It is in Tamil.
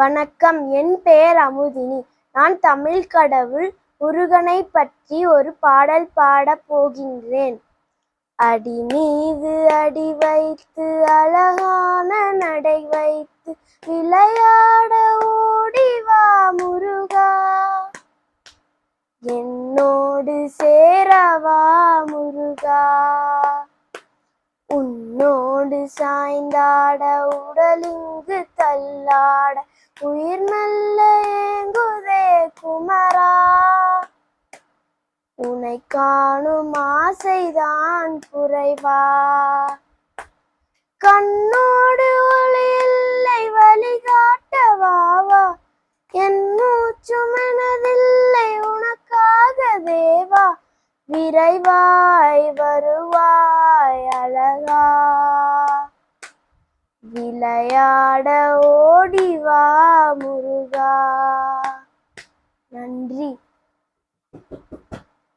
வணக்கம். என் பெயர் அமுதினி. நான் தமிழ் கடவுள் முருகனை பற்றி ஒரு பாடல் பாடப் போகின்றேன். அடி மீது அடி வைத்து அழகான நடை வைத்து விளையாட ஓடி வா முருகா. என்னோடு சேரவா முருகா. உன்னோடு சாய்ந்தாட உடலிங்கு தள்ளாட உயிர் நல்ல ஏங்குதே குமரா. உனை காணும் ஆசைதான் குறைவா. கண்ணோடு ஒளி இல்லை வழிகாட்டவாவா என் மூச்சு மனதில்லை உனக்காக தேவா. விரைவாய் வருவாய் அழகா. விளையாட ஓடிவா முருகா. நன்றி.